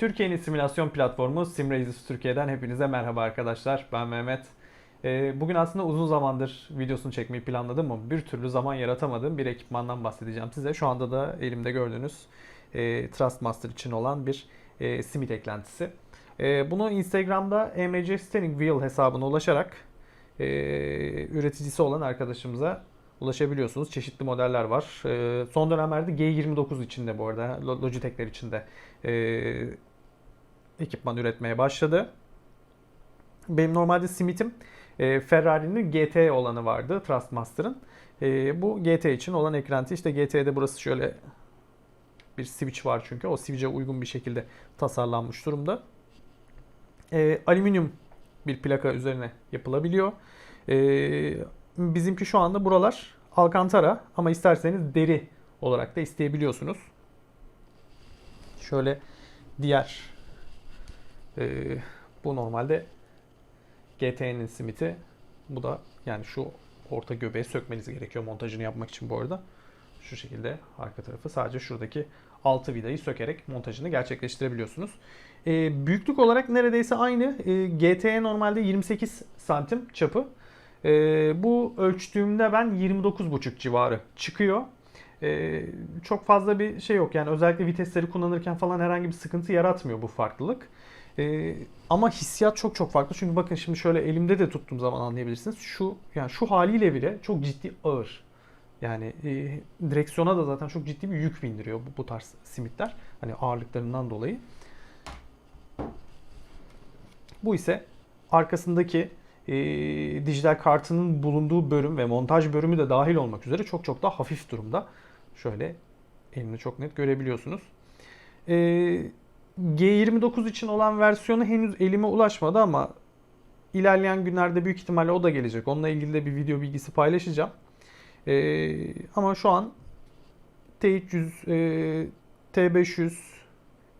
Türkiye'nin simülasyon platformu SimRaises Türkiye'den hepinize merhaba arkadaşlar. Ben Mehmet. Ee, Bugün aslında uzun zamandır videosunu çekmeyi planladım ama bir türlü zaman yaratamadığım bir ekipmandan bahsedeceğim size. Şu anda da elimde gördüğünüz e, Trustmaster için olan bir e, simit eklentisi. E, bunu Instagram'da EMC Steering Wheel hesabına ulaşarak üreticisi olan arkadaşımıza ulaşabiliyorsunuz. Çeşitli modeller var. Son dönemlerde G29 içinde bu arada Lo- Logitech'ler içinde ekipman üretmeye başladı. Benim normalde Smith'im e, Ferrari'nin GT olanı vardı Trustmaster'ın. E, bu GT için olan eklenti işte GT'de burası şöyle bir switch var çünkü o switch'e uygun bir şekilde tasarlanmış durumda. E, alüminyum bir plaka üzerine yapılabiliyor. E, bizimki şu anda buralar Alcantara ama isterseniz deri olarak da isteyebiliyorsunuz. Şöyle diğer e, bu normalde GT'nin simiti. Bu da yani şu orta göbeği sökmeniz gerekiyor montajını yapmak için bu arada. Şu şekilde arka tarafı sadece şuradaki altı vidayı sökerek montajını gerçekleştirebiliyorsunuz. E, büyüklük olarak neredeyse aynı. E, GT'ye normalde 28 santim çapı. E, bu ölçtüğümde ben 29,5 civarı çıkıyor. E, çok fazla bir şey yok yani özellikle vitesleri kullanırken falan herhangi bir sıkıntı yaratmıyor bu farklılık. E, ama hissiyat çok çok farklı. Çünkü bakın şimdi şöyle elimde de tuttuğum zaman anlayabilirsiniz. Şu yani şu haliyle bile çok ciddi ağır. Yani e, direksiyona da zaten çok ciddi bir yük bindiriyor bu, bu tarz simitler. Hani ağırlıklarından dolayı. Bu ise arkasındaki e, dijital kartının bulunduğu bölüm ve montaj bölümü de dahil olmak üzere çok çok daha hafif durumda. Şöyle elimde çok net görebiliyorsunuz. E, G29 için olan versiyonu henüz elime ulaşmadı ama ilerleyen günlerde büyük ihtimalle o da gelecek. Onunla ilgili de bir video bilgisi paylaşacağım. Ee, ama şu an T300, e, T500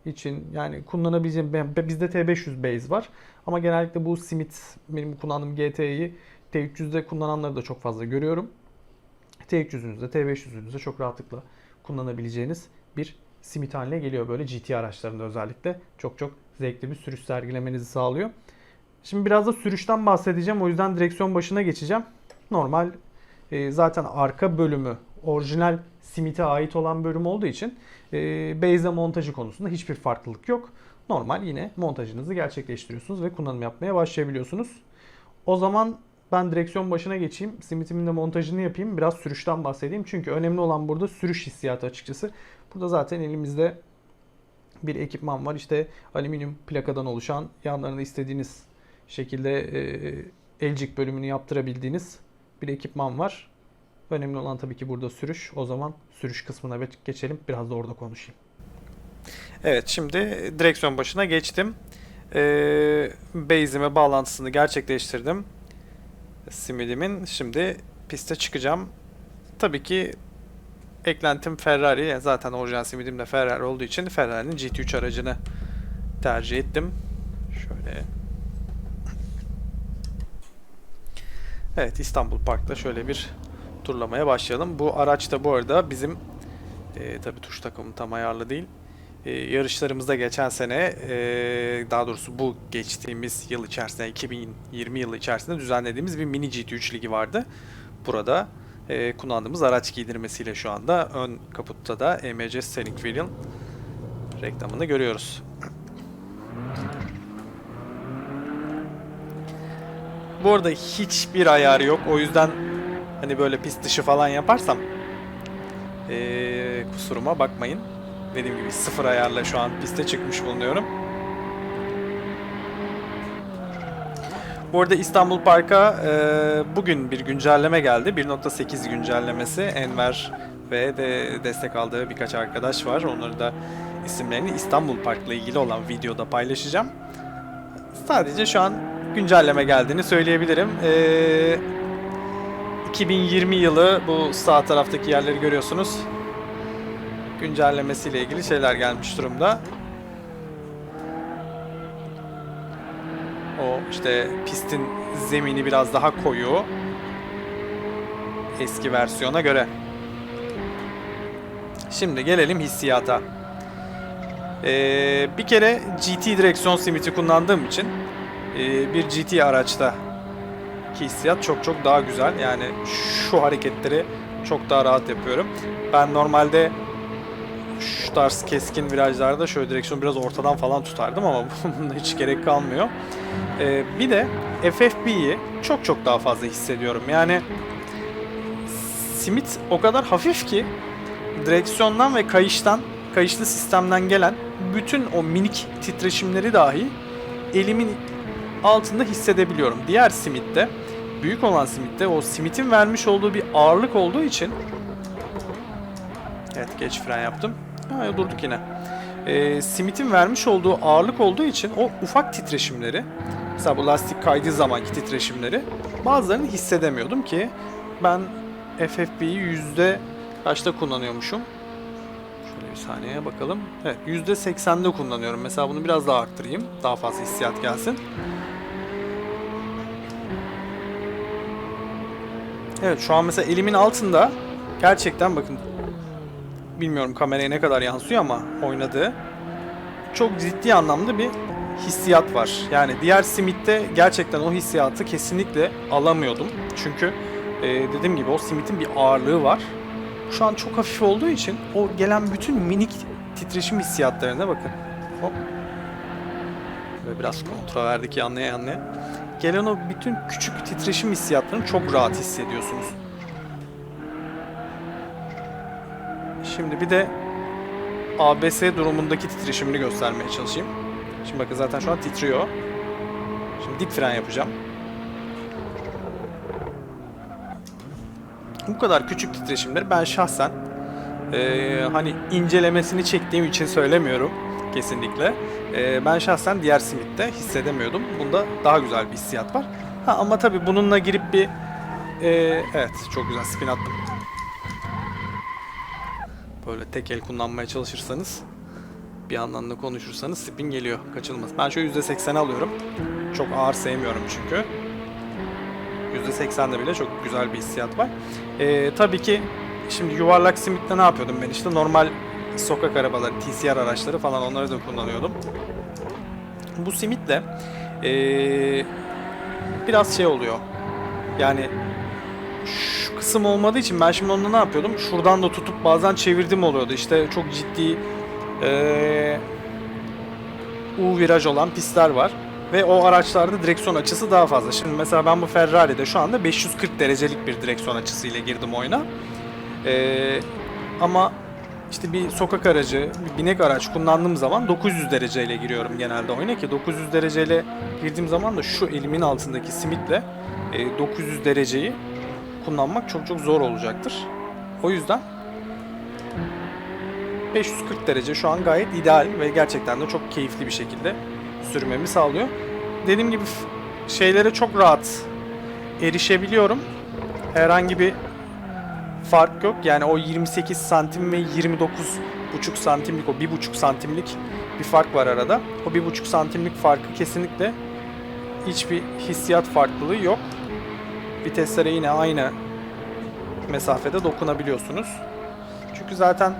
için yani kullanabileceğim bizde T500 base var ama genellikle bu Simit benim kullandığım GT'yi T300'de kullananları da çok fazla görüyorum. T300'ünüzde, T500'ünüzde çok rahatlıkla kullanabileceğiniz bir simit haline geliyor böyle GT araçlarında özellikle. Çok çok zevkli bir sürüş sergilemenizi sağlıyor. Şimdi biraz da sürüşten bahsedeceğim. O yüzden direksiyon başına geçeceğim. Normal e, zaten arka bölümü orijinal simite ait olan bölüm olduğu için e, base montajı konusunda hiçbir farklılık yok. Normal yine montajınızı gerçekleştiriyorsunuz ve kullanım yapmaya başlayabiliyorsunuz. O zaman ben direksiyon başına geçeyim. Simitimin de montajını yapayım. Biraz sürüşten bahsedeyim. Çünkü önemli olan burada sürüş hissiyatı açıkçası. Burada zaten elimizde bir ekipman var. İşte alüminyum plakadan oluşan yanlarında istediğiniz şekilde e, elcik bölümünü yaptırabildiğiniz bir ekipman var. Önemli olan tabii ki burada sürüş. O zaman sürüş kısmına geçelim. Biraz da orada konuşayım. Evet şimdi direksiyon başına geçtim. Ee, base'ime bağlantısını gerçekleştirdim. Simidimin. Şimdi piste çıkacağım. Tabii ki eklentim Ferrari. Zaten orijinal simidim de Ferrari olduğu için Ferrari'nin GT3 aracını tercih ettim. Şöyle. Evet İstanbul Park'ta şöyle bir turlamaya başlayalım. Bu araç da bu arada bizim e, tabii tuş takımı tam ayarlı değil. E, yarışlarımızda geçen sene e, daha doğrusu bu geçtiğimiz yıl içerisinde 2020 yılı içerisinde düzenlediğimiz bir mini GT3 ligi vardı. Burada e, kullandığımız araç giydirmesiyle şu anda ön kaputta da EMC Steering Wheel reklamını görüyoruz. Bu arada hiçbir ayarı yok. O yüzden hani böyle pist dışı falan yaparsam ee, kusuruma bakmayın. Dediğim gibi sıfır ayarla şu an piste çıkmış bulunuyorum. Bu arada İstanbul Park'a e, bugün bir güncelleme geldi. 1.8 güncellemesi. Enver ve de destek aldığı birkaç arkadaş var. Onları da isimlerini İstanbul Park'la ilgili olan videoda paylaşacağım. Sadece şu an güncelleme geldiğini söyleyebilirim. Ee, 2020 yılı bu sağ taraftaki yerleri görüyorsunuz. Güncellemesiyle ilgili şeyler gelmiş durumda. O işte pistin zemini biraz daha koyu. Eski versiyona göre. Şimdi gelelim hissiyata. Ee, bir kere GT direksiyon simiti kullandığım için e, bir GT araçta ki hissiyat çok çok daha güzel. Yani şu hareketleri çok daha rahat yapıyorum. Ben normalde şu tarz keskin virajlarda şöyle direksiyonu biraz ortadan falan tutardım ama bunda hiç gerek kalmıyor. Ee, bir de FFB'yi çok çok daha fazla hissediyorum. Yani simit o kadar hafif ki direksiyondan ve kayıştan, kayışlı sistemden gelen bütün o minik titreşimleri dahi elimin altında hissedebiliyorum. Diğer simitte, büyük olan simitte o simitin vermiş olduğu bir ağırlık olduğu için Evet geç fren yaptım. Ha, durduk yine. Ee, simitin vermiş olduğu ağırlık olduğu için o ufak titreşimleri mesela bu lastik kaydığı zamanki titreşimleri bazılarını hissedemiyordum ki ben FFB'yi yüzde kaçta kullanıyormuşum? Şöyle bir saniyeye bakalım. Evet yüzde 80'de kullanıyorum. Mesela bunu biraz daha arttırayım. Daha fazla hissiyat gelsin. Evet şu an mesela elimin altında gerçekten bakın bilmiyorum kameraya ne kadar yansıyor ama oynadığı çok ciddi anlamda bir hissiyat var. Yani diğer simitte gerçekten o hissiyatı kesinlikle alamıyordum. Çünkü e, dediğim gibi o simitin bir ağırlığı var. Şu an çok hafif olduğu için o gelen bütün minik titreşim hissiyatlarına bakın. Hop. Ve biraz kontrol verdik yanlaya yanlaya. Gelen o bütün küçük titreşim hissiyatlarını çok rahat hissediyorsunuz. Şimdi bir de ABS durumundaki titreşimini göstermeye çalışayım. Şimdi bakın zaten şu an titriyor. Şimdi dik fren yapacağım. Bu kadar küçük titreşimleri ben şahsen eee, hani incelemesini çektiğim için söylemiyorum kesinlikle. Eee, ben şahsen diğer simitte hissedemiyordum. Bunda daha güzel bir hissiyat var. Ha, ama tabii bununla girip bir eee, evet çok güzel spin attım böyle tek el kullanmaya çalışırsanız bir yandan da konuşursanız spin geliyor. Kaçılmaz. Ben şöyle %80 alıyorum. Çok ağır sevmiyorum çünkü. %80'de bile çok güzel bir hissiyat var. Ee, tabii ki şimdi yuvarlak simitte ne yapıyordum ben işte normal sokak arabaları, TCR araçları falan onları da kullanıyordum. Bu simitle ee, biraz şey oluyor. Yani şu kısım olmadığı için ben şimdi onda ne yapıyordum? Şuradan da tutup bazen çevirdim oluyordu. İşte çok ciddi eee U viraj olan pistler var. Ve o araçlarda direksiyon açısı daha fazla. Şimdi mesela ben bu Ferrari'de şu anda 540 derecelik bir direksiyon açısıyla girdim oyuna. Eee, ama işte bir sokak aracı, bir binek araç kullandığım zaman 900 dereceyle giriyorum genelde oyuna ki 900 dereceyle girdiğim zaman da şu elimin altındaki simitle e, 900 dereceyi kullanmak çok çok zor olacaktır. O yüzden 540 derece şu an gayet ideal ve gerçekten de çok keyifli bir şekilde sürmemi sağlıyor. Dediğim gibi şeylere çok rahat erişebiliyorum. Herhangi bir fark yok. Yani o 28 santim ve 29,5 santimlik o 1,5 santimlik bir fark var arada. O 1,5 santimlik farkı kesinlikle hiçbir hissiyat farklılığı yok. Viteslere yine aynı mesafede dokunabiliyorsunuz. Çünkü zaten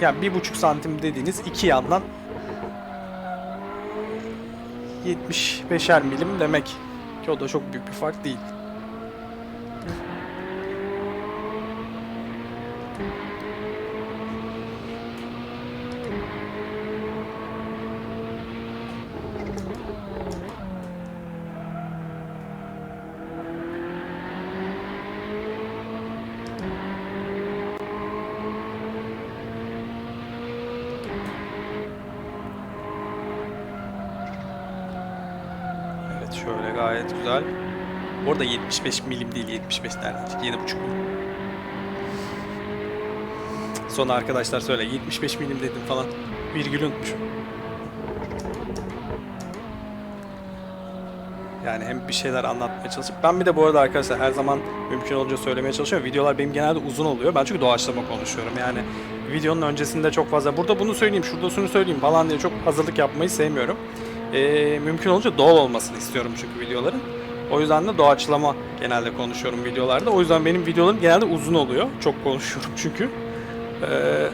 yani bir buçuk santim dediğiniz iki yandan 75'er milim demek ki o da çok büyük bir fark değil. Evet şöyle gayet güzel. Bu arada 75 milim değil 75 nereden çıktı? 7,5 milim. Sonra arkadaşlar söyle 75 milim dedim falan. Virgül unutmuşum. Yani hem bir şeyler anlatmaya çalışıp ben bir de bu arada arkadaşlar her zaman mümkün olunca söylemeye çalışıyorum. Videolar benim genelde uzun oluyor. Ben çünkü doğaçlama konuşuyorum. Yani videonun öncesinde çok fazla burada bunu söyleyeyim, şurada şunu söyleyeyim falan diye çok hazırlık yapmayı sevmiyorum. Ee, mümkün olunca doğal olmasını istiyorum çünkü videoların. O yüzden de doğaçlama genelde konuşuyorum videolarda. O yüzden benim videolarım genelde uzun oluyor. Çok konuşuyorum çünkü. Ee,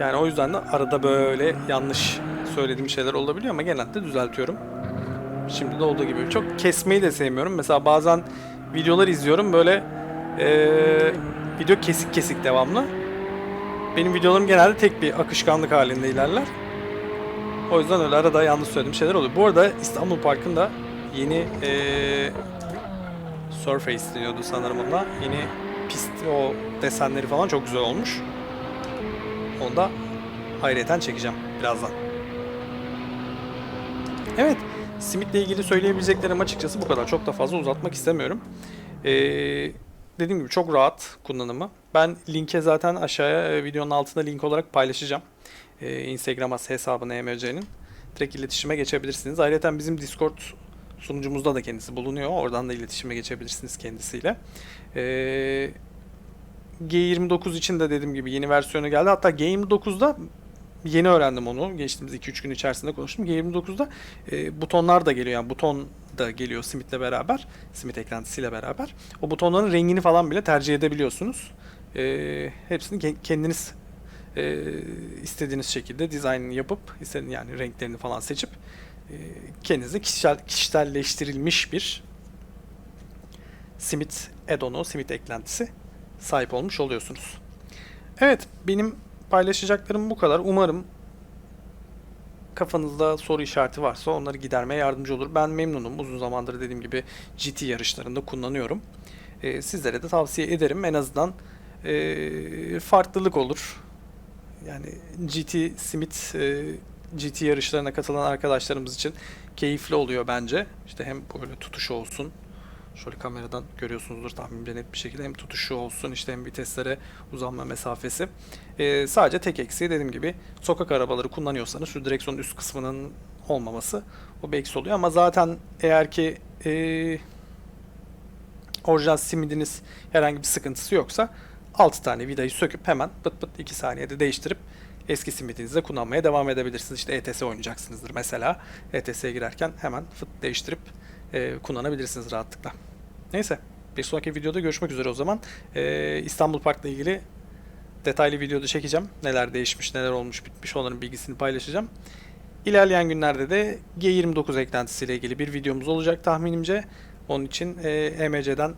Yani o yüzden de arada böyle yanlış söylediğim şeyler olabiliyor ama genelde düzeltiyorum. Şimdi de olduğu gibi. Çok kesmeyi de sevmiyorum. Mesela bazen videolar izliyorum böyle eee, video kesik kesik devamlı. Benim videolarım genelde tek bir akışkanlık halinde ilerler. O yüzden öyle arada yanlış söylediğim şeyler oluyor. Bu arada İstanbul Park'ın da yeni eee Surface deniyordu sanırım ona. Yeni pist o desenleri falan çok güzel olmuş. Onu da ayrıyeten çekeceğim birazdan. Evet, Smith'le ilgili söyleyebileceklerim açıkçası bu kadar. Çok da fazla uzatmak istemiyorum. Ee, dediğim gibi çok rahat kullanımı. Ben linke zaten aşağıya e, videonun altında link olarak paylaşacağım. Ee, Instagram hesabını EMC'nin. Direkt iletişime geçebilirsiniz. Ayrıca bizim Discord sunucumuzda da kendisi bulunuyor. Oradan da iletişime geçebilirsiniz kendisiyle. Ee, G29 için de dediğim gibi yeni versiyonu geldi. Hatta G29'da yeni öğrendim onu. Geçtiğimiz 2-3 gün içerisinde konuştum. G29'da e, butonlar da geliyor. Yani buton da geliyor Smith'le beraber. Smith eklentisiyle beraber. O butonların rengini falan bile tercih edebiliyorsunuz. E, hepsini ke- kendiniz e, istediğiniz şekilde dizaynını yapıp istediğiniz yani renklerini falan seçip e, kendinize kişisel, kişiselleştirilmiş bir Smith add-on'u, Smith eklentisi sahip olmuş oluyorsunuz. Evet, benim paylaşacaklarım bu kadar. Umarım kafanızda soru işareti varsa onları gidermeye yardımcı olur. Ben memnunum. Uzun zamandır dediğim gibi GT yarışlarında kullanıyorum. Ee, sizlere de tavsiye ederim. En azından ee, farklılık olur. Yani GT Smith e, GT yarışlarına katılan arkadaşlarımız için keyifli oluyor bence. İşte hem böyle tutuşu olsun. Şöyle kameradan görüyorsunuzdur tahminimce net bir şekilde. Hem tutuşu olsun işte hem viteslere uzanma mesafesi. Ee, sadece tek eksiği dediğim gibi sokak arabaları kullanıyorsanız şu direksiyonun üst kısmının olmaması o bir eksi oluyor. Ama zaten eğer ki ee, orijinal simidiniz herhangi bir sıkıntısı yoksa 6 tane vidayı söküp hemen pıt pıt 2 saniyede değiştirip eski simidinizle kullanmaya devam edebilirsiniz. İşte ETS oynayacaksınızdır mesela. ETS'ye girerken hemen fıt değiştirip e, kullanabilirsiniz rahatlıkla. Neyse bir sonraki videoda görüşmek üzere o zaman. E, İstanbul Park'la ilgili detaylı videoda çekeceğim. Neler değişmiş, neler olmuş, bitmiş onların bilgisini paylaşacağım. İlerleyen günlerde de G29 eklentisiyle ilgili bir videomuz olacak tahminimce. Onun için e, EMC'den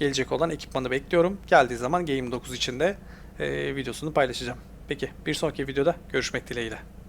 gelecek olan ekipmanı bekliyorum. Geldiği zaman G29 için de e, videosunu paylaşacağım. Peki bir sonraki videoda görüşmek dileğiyle.